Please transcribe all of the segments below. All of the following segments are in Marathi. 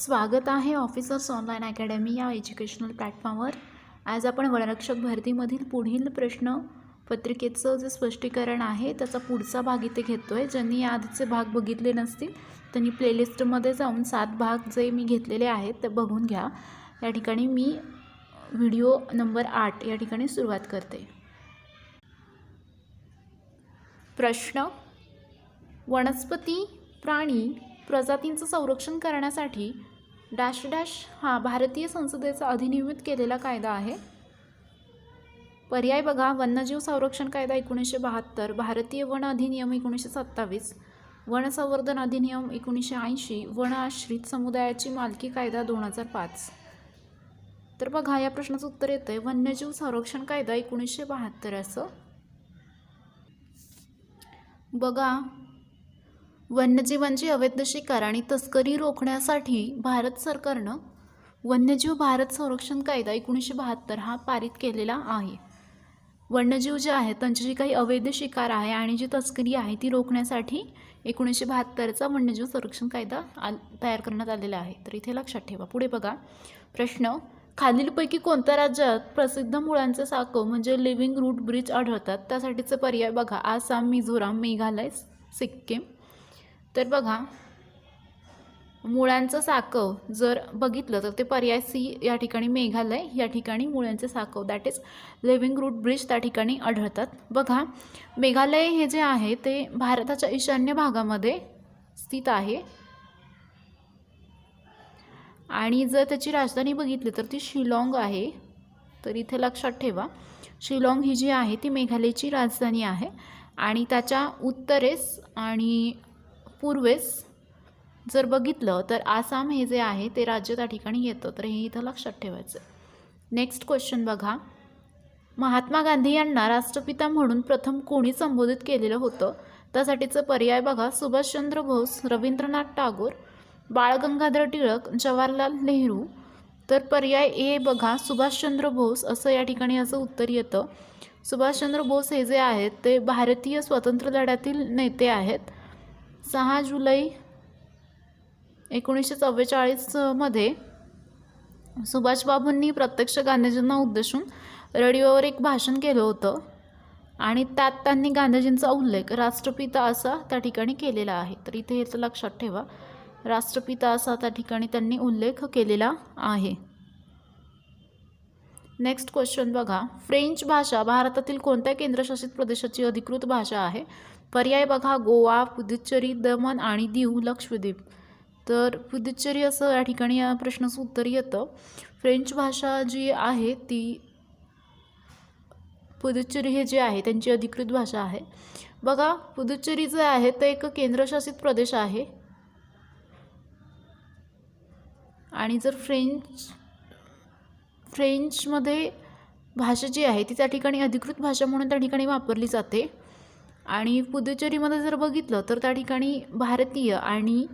स्वागत आहे ऑफिसर्स ऑनलाईन अकॅडमी या एज्युकेशनल प्लॅटफॉर्मवर. आज आपण वनरक्षक भरतीमधील पुढील प्रश्न पत्रिकेचं जे स्पष्टीकरण आहे त्याचा पुढचा भाग इथे घेतो आहे ज्यांनी या आधीचे भाग बघितले नसतील त्यांनी प्लेलिस्टमध्ये जाऊन सात भाग जे मी घेतलेले आहेत ते बघून घ्या. या ठिकाणी मी व्हिडिओ नंबर आठ या ठिकाणी सुरुवात करते. प्रश्न वनस्पती प्राणी प्रजातींचं संरक्षण करण्यासाठी डॅश डॅश हा भारतीय संसदेचा अधिनियमित केलेला कायदा आहे. पर्याय बघा वन्यजीव संरक्षण कायदा एकोणीसशे बहात्तर भारतीय वन अधिनियम एकोणीसशे सत्तावीस वन संवर्धन अधिनियम एकोणीसशे ऐंशी वन आश्रित समुदायाची मालकी कायदा दोन हजार पाच. तर बघा या प्रश्नाचं उत्तर येतं आहे वन्यजीव संरक्षण कायदा एकोणीसशे बहात्तर असं. बघा वन्यजीवांची अवैध शिकार आणि तस्करी रोखण्यासाठी भारत सरकारनं वन्यजीव भारत संरक्षण कायदा एकोणीसशे बहात्तर हा पारित केलेला आहे. वन्यजीव जे आहेत त्यांची जी काही अवैध शिकार आहे आणि जी तस्करी आहे ती रोखण्यासाठी एकोणीसशे बहात्तरचा वन्यजीव संरक्षण कायदा आ तयार करण्यात आलेला आहे. तर इथे लक्षात ठेवा. पुढे बघा. प्रश्न खालीलपैकी कोणत्या राज्यात प्रसिद्ध मुळांचे साकव म्हणजे लिव्हिंग रूट ब्रिज आढळतात? त्यासाठीचे पर्याय बघा. आसाम मिझोराम मेघालय सिक्कीम तर बघा मुळांचं साकव जर बघितलं तर ते पर्याय सी या ठिकाणी मेघालय या ठिकाणी मुळांचे साकव that is living root bridge त्या ठिकाणी आढळतात. बघा मेघालय हे जे आहे ते भारताच्या ईशान्य भागामध्ये स्थित आहे. आणि जर त्याची राजधानी बघितली तर ती शिलाँग आहे. तर इथे लक्षात ठेवा शिलाँग ही जी आहे ती मेघालयची राजधानी आहे. आणि त्याच्या उत्तरेस आणि पूर्वेस जर बघितलं तर आसाम हे जे आहे ते राज्य त्या ठिकाणी येतं. तर हे इथं लक्षात ठेवायचं नेक्स्ट क्वेश्चन बघा. महात्मा गांधी यांना राष्ट्रपिता म्हणून प्रथम कोणी संबोधित केलेलं होतं? त्यासाठीचं पर्याय बघा. सुभाषचंद्र बोस रवींद्रनाथ टागोर बाळ गंगाधर टिळक जवाहरलाल नेहरू. तर पर्याय ए बघा. सुभाषचंद्र बोस असं या ठिकाणी असं उत्तर येतं. सुभाषचंद्र बोस हे जे आहेत ते भारतीय स्वातंत्र्य लढ्यातील नेते आहेत. सहा जुलै एकोणीसशे चव्वेचाळीसमध्ये सुभाषबाबूंनी प्रत्यक्ष गांधीजींना उद्देशून रेडिओवर एक भाषण केलं होतं आणि त्यात त्यांनी गांधीजींचा उल्लेख राष्ट्रपिता असा त्या ठिकाणी केलेला आहे. तर इथे हेच लक्षात ठेवा. राष्ट्रपिता असा त्या ठिकाणी त्यांनी उल्लेख केलेला आहे. नेक्स्ट क्वेश्चन बघा. फ्रेंच भाषा भारतातील कोणत्या केंद्रशासित प्रदेशाची अधिकृत भाषा आहे? पर्याय बघा गोवा पुदुच्चेरी दमण आणि दीव लक्षद्वीप. तर पुदुच्चेरी असं या ठिकाणी या प्रश्नाचं उत्तर येतं. फ्रेंच भाषा जी आहे ती पुदुच्चेरी हे जे आहे त्यांची अधिकृत भाषा आहे. बघा पुदुच्चेरी जे आहे ते एक केंद्रशासित प्रदेश आहे. आणि जर फ्रेंच फ्रेंचमध्ये भाषा जी आहे ती त्या ठिकाणी अधिकृत भाषा म्हणून त्या ठिकाणी वापरली जाते. आणि पुदुचेरीमध्ये जर बघितलं तर त्या ठिकाणी भारतीय आणि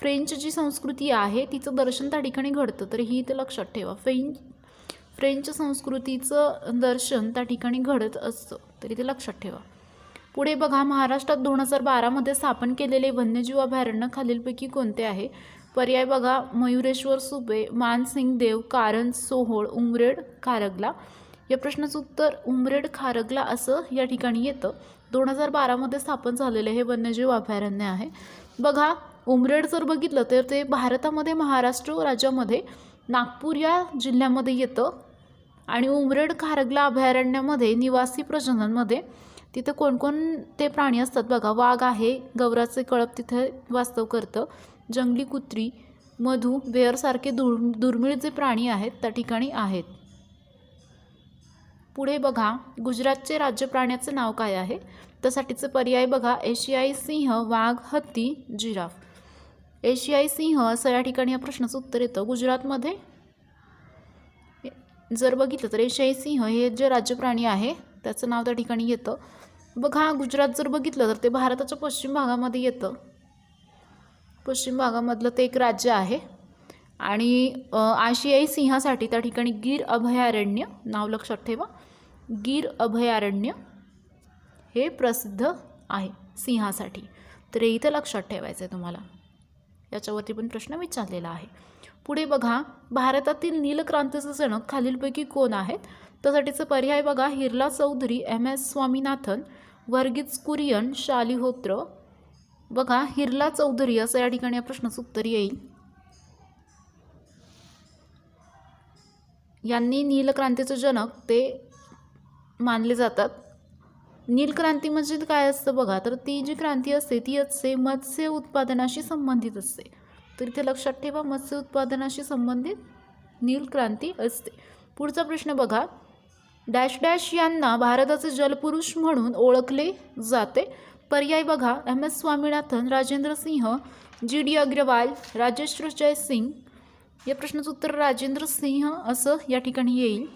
फ्रेंच जी संस्कृती आहे तिचं दर्शन त्या ठिकाणी घडतं. तर ही इथे लक्षात ठेवा. फ्रेंच फ्रेंच संस्कृतीचं दर्शन त्या ठिकाणी घडत असतं. तर इथे लक्षात ठेवा. पुढे बघा महाराष्ट्रात दोन हजार बारामध्ये स्थापन केलेले वन्यजीव अभयारण्य खालीलपैकी कोणते आहे? पर्याय बघा मयुरेश्वर सुबे मानसिंग देव कारंज सोहोळ उमरेड खारगला. या प्रश्नाचं उत्तर उमरेड खारगला असं या ठिकाणी येतं. दोन हजार बारामध्ये स्थापन झालेले हे वन्यजीव अभयारण्य आहे. बघा उमरेड जर बघितलं तर ते भारतामध्ये महाराष्ट्र राज्यामध्ये नागपूर या जिल्ह्यामध्ये येतं. आणि उमरेड खारगला अभयारण्यामध्ये निवासी प्रजननमध्ये तिथं कोणकोणते प्राणी असतात बघा. वाघ आहे गवराचे कळप तिथे वास्तव करतं. जंगली कुत्री मधू बेअरसारखे दुर् दुर्मिळ जे प्राणी आहेत त्या ठिकाणी आहेत. पुढे बघा गुजरातचे राज्य प्राण्याचं नाव काय आहे? त्यासाठीचं पर्याय बघा एशियाई सिंह वाघ हत्ती जिराफ. एशियाई सिंह असं या ठिकाणी या प्रश्नाचं उत्तर येतं. गुजरातमध्ये? जर बघितलं तर एशियाई सिंह हे जे राज्य प्राणी आहे त्याचं नाव त्या ठिकाणी येतं. बघा गुजरात जर बघितलं तर ते भारताच्या पश्चिम भागामध्ये येतं. पश्चिम भागामधलं ते एक राज्य आहे. आणि आशियाई सिंहासाठी त्या ठिकाणी गीर अभयारण्य नाव लक्षात ठेवा. गीर अभयारण्य हे प्रसिद्ध आहे सिंहासाठी. तर हे इथं लक्षात ठेवायचं आहे तुम्हाला. याच्यावरती पण प्रश्न विचारलेला आहे. पुढे बघा भारतातील नीलक्रांतीचे जनक खालीलपैकी कोण आहेत? त्यासाठीचं पर्याय बघा. Hirla Chaudhary M S Swaminathan Verghese Kurien Shalihotra. बघा हिरला चौधरी असं या ठिकाणी या प्रश्नाचं उत्तर येईल. यांनी नीलक्रांतीचे जनक ते मानले जातात. नीलक्रांती म्हणजे काय असतं बघा तर ती जी क्रांती असते ती असते मत्स्य उत्पादनाशी संबंधित असते. तर इथे लक्षात ठेवा मत्स्य उत्पादनाशी संबंधित नीलक्रांती असते. पुढचा प्रश्न बघा. डॅश डॅश यांना भारताचे जलपुरुष म्हणून ओळखले जाते. पर्याय बघा. M. S. Swaminathan Rajendra Singh G. D. Agrawal Rajeshwar Jaysing या प्रश्नाचं उत्तर राजेंद्र सिंह असं या ठिकाणी येईल.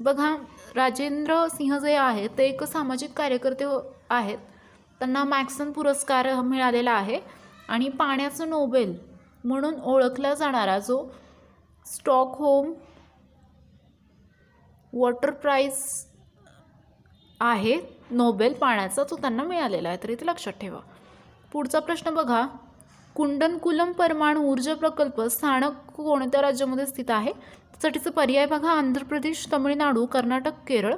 बघा राजेंद्र सिंह जे आहेत ते एक सामाजिक कार्यकर्ते आहेत. त्यांना मॅक्सन पुरस्कार मिळालेला आहे. आणि पाण्याचं नोबेल म्हणून ओळखला जाणारा जो स्टॉकहोम वॉटर प्राईज आहे नोबेल पाण्याचा तो त्यांना मिळालेला आहे. तर इथे लक्षात ठेवा. पुढचा प्रश्न बघा. कुंडनकुलम परमाणु ऊर्जा प्रकल्प स्थानक कोणत्या राज्यामध्ये स्थित आहे? त्यासाठीचा पर्याय बघा. आंध्र प्रदेश तमिळनाडू कर्नाटक केरळ.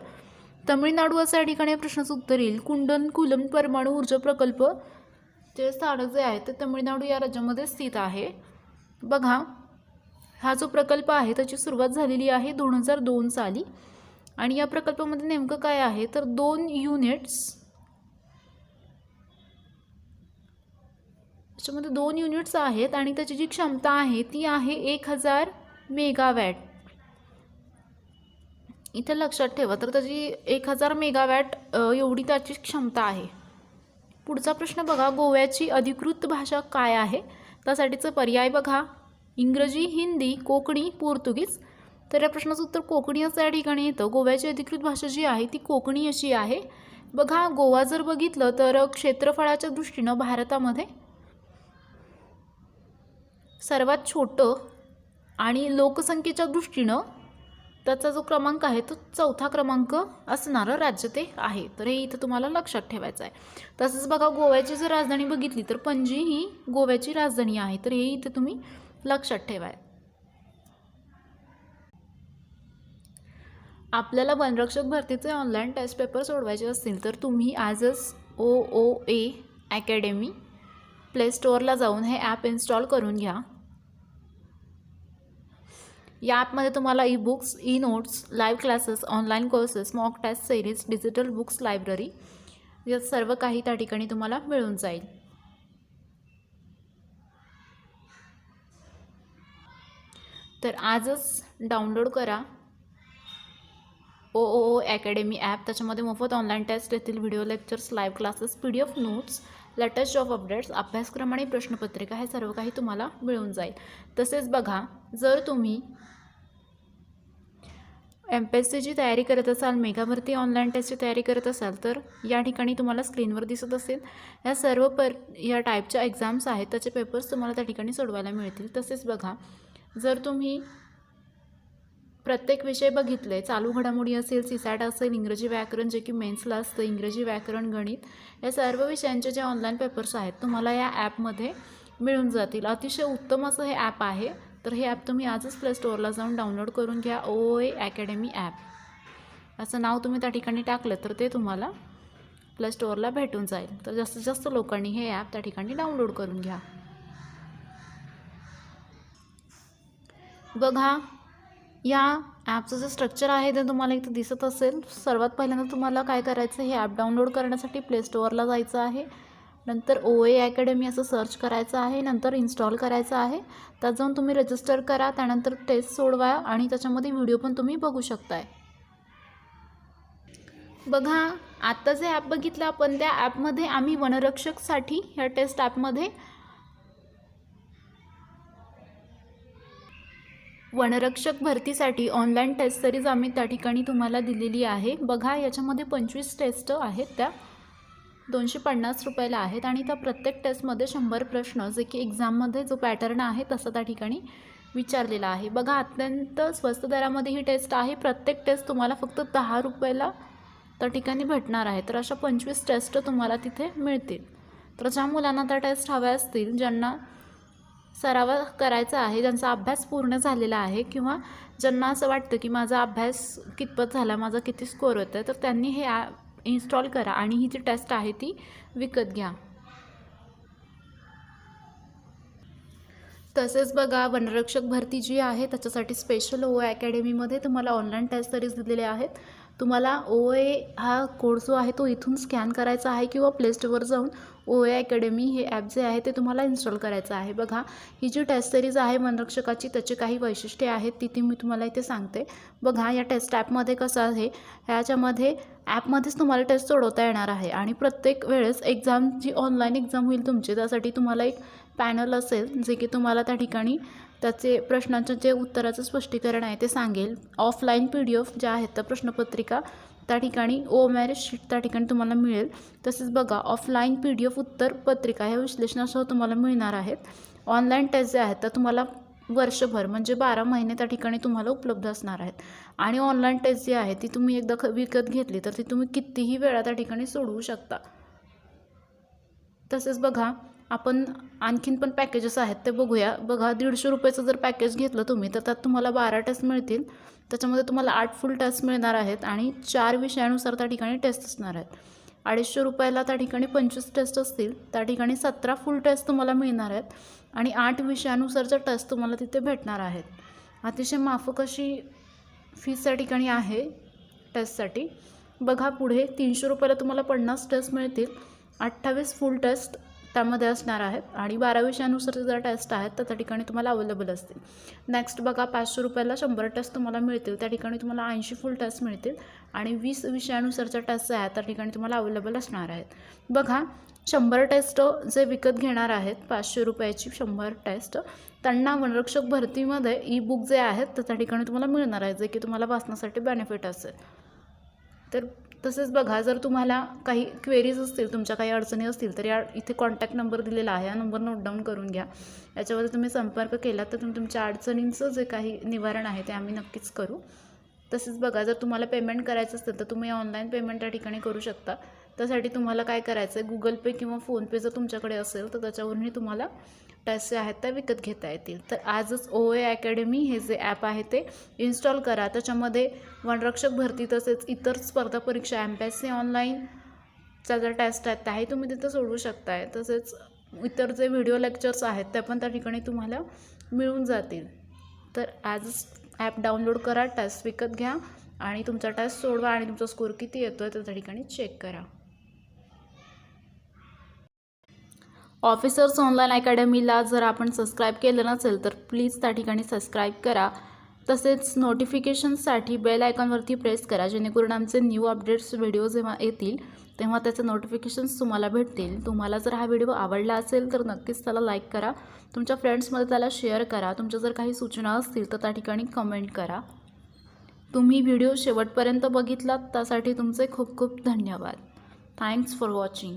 तमिळनाडू असं या ठिकाणी प्रश्नाचं उत्तर येईल. कुंडनकुलम परमाणु ऊर्जा प्रकल्प जे स्थानक जे आहे ते तमिळनाडू या राज्यामध्ये स्थित आहे. बघा. हा जो प्रकल्प आहे त्याची सुरुवात झालेली आहे दोन हजार दोन साली. आणि या प्रकल्पामध्ये नेमकं काय आहे? तर दोन युनिट्स त्याच्यामध्ये दोन युनिट्स आहेत आणि त्याची जी क्षमता आहे ती आहे एक हजार मेगावॅट. इथे लक्षात ठेवा तर त्याची एक हजार मेगावॅट एवढी त्याची क्षमता आहे. पुढचा प्रश्न बघा गोव्याची अधिकृत भाषा काय आहे? त्यासाठीचं पर्याय बघा. इंग्रजी हिंदी कोकणी पोर्तुगीज. तर या प्रश्नाचं उत्तर कोकणी असं या ठिकाणी येतं. गोव्याची अधिकृत भाषा जी आहे ती कोकणी अशी आहे. बघा गोवा जर बघितलं तर क्षेत्रफळाच्या दृष्टीनं भारतामध्ये सर्वात छोटं आणि लोकसंख्येच्या दृष्टीनं त्याचा जो क्रमांक आहे तो चौथा क्रमांक असणारं राज्य ते आहे. तर हे इथं तुम्हाला लक्षात ठेवायचं आहे. तसंच बघा गोव्याची जर राजधानी बघितली तर पणजी ही गोव्याची राजधानी आहे. तर हे इथं तुम्ही लक्षात ठेवाय. आपल्याला वनरक्षक भरतीचे ऑनलाईन टेस्ट पेपर सोडवायचे असतील तर तुम्ही आजच ओ ओ ए अकॅडमी प्ले स्टोअरला जाऊन हे ॲप इन्स्टॉल करून घ्या. या ॲपमध्ये तुम्हाला e books e notes live classes online courses mock test series digital books library या सर्व काही त्या ठिकाणी तुम्हाला मिळून जाईल. तर आजच डाउनलोड करा. ओ ओ ओ अकॅडमी ॲप त्याच्यामध्ये मोफत ऑनलाईन टेस्ट येतील video lectures live classes P D F notes latest job updates अभ्यासक्रम आणि प्रश्नपत्रिका हे सर्व काही तुम्हाला मिळून जाईल. तसेच बघा जर तुम्ही एम पी एस सीची तयारी करत असाल मेघाभरती ऑनलाईन टेस्टची तयारी करत असाल तर या ठिकाणी तुम्हाला स्क्रीनवर दिसत असेल. या सर्व पर या टाईपच्या एक्झाम्स आहेत त्याचे पेपर्स तुम्हाला त्या ठिकाणी सोडवायला मिळतील. तसेच बघा जर तुम्ही प्रत्येक विषय बघितले चालू घडामोडी असेल सीसॅट असेल इंग्रजी व्याकरण जे की मेन्सला असतं इंग्रजी व्याकरण गणित या सर्व विषयांचे जे ऑनलाईन पेपर्स आहेत तुम्हाला या ॲपमध्ये मिळून जातील. अतिशय उत्तम असं हे ॲप आहे. तर हे ॲप तुम्ही आजच प्ले स्टोअरला जाऊन डाउनलोड करून घ्या ओ ए अकॅडमी ॲप असं नाव तुम्ही त्या ठिकाणी टाकलं तर ते तुम्हाला प्ले स्टोअरला भेटून जाईल. तर जास्तीत जास्त लोकांनी हे ॲप त्या ठिकाणी डाउनलोड करून घ्या. बघा या ॲपचं जे स्ट्रक्चर आहे ते तुम्हाला इथं दिसत असेल. सर्वात पहिल्यांदा तुम्हाला काय करायचं हे ॲप डाउनलोड करण्यासाठी प्ले स्टोअरला जायचं आहे. नंतर ओ ए अकॅडमी असं सर्च करायचं आहे नंतर इन्स्टॉल करायचं आहे. त्यात जाऊन तुम्ही रजिस्टर करा त्यानंतर टेस्ट सोडवा आणि त्याच्यामध्ये व्हिडिओ पण तुम्ही बघू शकताय. बघा आत्ता जे ॲप बघितलं आपण त्या ॲपमध्ये आम्ही वनरक्षकसाठी ह्या टेस्ट ॲपमध्ये वनरक्षक भरतीसाठी ऑनलाईन टेस्ट सिरीज आम्ही त्या ठिकाणी तुम्हाला दिलेली आहे. बघा याच्यामध्ये पंचवीस टेस्ट आहेत त्या. दोनशे पन्नास रुपयाला आहेत आणि त्या प्रत्येक टेस्टमध्ये शंभर प्रश्न जे की एक्झाममध्ये जो पॅटर्न आहे तसं त्या ठिकाणी विचारलेला आहे. बघा अत्यंत स्वस्त दरामध्ये ही टेस्ट आहे. प्रत्येक टेस्ट तुम्हाला फक्त दहा रुपयाला त्या ठिकाणी भेटणार आहे. तर अशा पंचवीस टेस्ट तुम्हाला तिथे मिळतील. तर ज्या मुलांना त्या टेस्ट हव्या असतील ज्यांना सराव करायचा आहे ज्यांचा अभ्यास पूर्ण झालेला आहे किंवा ज्यांना असं वाटतं की माझा अभ्यास कितपत झाला माझा किती स्कोअर होतं आहे तर त्यांनी हे इन्स्टॉल करा आणि ही जी टेस्ट आहे ती विकत घ्या. तसेच बघा वनरक्षक भरती जी आहे त्याच्यासाठी स्पेशल ओ अकॅडमीमध्ये तुम्हाला ऑनलाईन टेस्ट सिरीज दिलेले आहेत. तुम्हाला ओ ए हा कोड जो आहे तो इथून स्कॅन करायचा आहे किंवा प्लेस्टोअर जाऊन ओ ए अकॅडमी हे ॲप जे आहे ते तुम्हाला इन्स्टॉल करायचं आहे. बघा ही जी टेस्ट सिरीज आहे वनरक्षकाची त्याची काही वैशिष्ट्ये आहेत ती ती मी तुम्हाला इथे सांगते. बघा या टेस्ट ॲपमध्ये कसं आहे ह्याच्यामध्ये ॲपमध्येच तुम्हाला टेस्ट सोडवता येणार आहे आणि प्रत्येक वेळेस एक्झाम जी ऑनलाईन एक्झाम होईल तुमची त्यासाठी तुम्हाला एक पॅनल असेल जे की तुम्हाला त्या ठिकाणी त्याचे प्रश्नांचं जे उत्तराचं स्पष्टीकरण आहे ते सांगेल. ऑफलाईन पी डी एफ ज्या आहेत त्या प्रश्नपत्रिका त्या ठिकाणी ओ मॅरेज शीट त्या ठिकाणी तुम्हाला मिळेल. तसेच बघा ऑफलाईन पी डी एफ उत्तर पत्रिका ह्या विश्लेषणासह तुम्हाला मिळणार आहेत. ऑनलाईन टेस्ट जे आहेत त्या तुम्हाला वर्षभर म्हणजे बारा महिने त्या ठिकाणी तुम्हाला उपलब्ध असणार आहेत. आणि ऑनलाईन टेस्ट जी आहे ती तुम्ही एकदा ख विकत घेतली तर ती तुम्ही कितीही वेळा त्या ठिकाणी सोडवू शकता. तसेच बघा आपण आणखीन पण पॅकेजेस आहेत ते बघूया. बघा दीडशे रुपयाचं जर पॅकेज घेतलं तुम्ही तर त्यात तुम्हाला बारा टेस्ट मिळतील. त्याच्यामध्ये तुम्हाला आठ फुल टेस्ट मिळणार आहेत आणि चार विषयानुसार त्या ठिकाणी टेस्ट असणार आहेत. अडीचशे रुपयाला त्या ठिकाणी पंचवीस टेस्ट असतील त्या ठिकाणी सतरा फुल टेस्ट तुम्हाला मिळणार आहेत आणि आठ विषयानुसारच्या टेस्ट तुम्हाला तिथे भेटणार आहेत. अतिशय माफक अशी फीस त्या ठिकाणी आहे टेस्टसाठी बघा पुढे तीनशे रुपयाला तुम्हाला पन्नास टेस्ट मिळतील. अठ्ठावीस फुल टेस्ट त्यामध्ये असणार आहेत. आणि बारा विषयानुसार जर टेस्ट आहेत तर त्या ठिकाणी तुम्हाला अवेलेबल असतील. नेक्स्ट बघा पाचशे रुपयाला शंभर टेस्ट तुम्हाला मिळतील. त्या ठिकाणी तुम्हाला ऐंशी फुल टेस्ट मिळतील. आणि वीस विषयानुसारच्या टेस्ट आहेत त्या ठिकाणी तुम्हाला अवेलेबल असणार आहेत. बघा शंभर टेस्ट जे विकत घेणार आहेत पाचशे रुपयाची शंभर टेस्ट त्यांना वनरक्षक भरतीमध्ये ई बुक जे आहेत तर त्या ठिकाणी तुम्हाला मिळणार आहे जे की तुम्हाला वाचण्यासाठी बेनिफिट असेल. तर तसेच बघा जर तुम्हाला काही क्वेरीज असतील तुमच्या काही अडचणी असतील तर या इथे कॉन्टॅक्ट नंबर दिलेला आहे. हा नंबर नोट डाऊन करून घ्या. याच्यावर तुम्ही संपर्क केला तर तुम्ही तुमच्या अडचणींचं जे काही निवारण आहे ते आम्ही नक्कीच करू. तसेच बघा जर तुम्हाला पेमेंट करायचं असेल तर तुम्ही ऑनलाईन पेमेंट त्या ठिकाणी करू शकता. त्यासाठी तुम्हाला काय करायचं आहे गुगल पे किंवा फोनपे जर तुमच्याकडे असेल तर त्याच्यावरूनही तुम्हाला टेस्ट आहेत त्या विकत घेता येतील. तर आजच ओ ए अकॅडमी हे जे ॲप आहे ते इन्स्टॉल करा. त्याच्यामध्ये वनरक्षक भरती तसेच इतर स्पर्धा परीक्षा एम पी एस सी ऑनलाईनच्या ज्या टेस्ट आहेत त्याही तुम्ही तिथं सोडवू शकताय. तसेच इतर जे व्हिडिओ लेक्चर्स आहेत त्या पण त्या ठिकाणी तुम्हाला मिळून जातील. तर आजच ॲप डाउनलोड करा टेस्ट विकत घ्या आणि तुमचा टेस्ट सोडवा आणि तुमचा स्कोर किती येतो आहे त्या ठिकाणी चेक करा. ऑफिसर्स ऑनलाईन अकॅडमीला जर आपण सबस्क्राईब केलं नसेल तर प्लीज त्या ठिकाणी सबस्क्राईब करा. तसेच नोटिफिकेशनसाठी बेल आयकॉनवरती प्रेस करा जेणेकरून आमचे न्यू अपडेट्स व्हिडिओ जेव्हा येतील तेव्हा त्याचे नोटिफिकेशन्स तुम्हाला भेटतील. तुम्हाला जर हा व्हिडिओ आवडला असेल तर नक्कीच त्याला लाईक करा. तुमच्या फ्रेंड्समध्ये त्याला शेअर करा. तुमच्या जर काही सूचना असतील तर त्या ठिकाणी कमेंट करा. तुम्ही व्हिडिओ शेवटपर्यंत बघितलात त्यासाठी तुमचे खूप खूप धन्यवाद. Thanks for watching.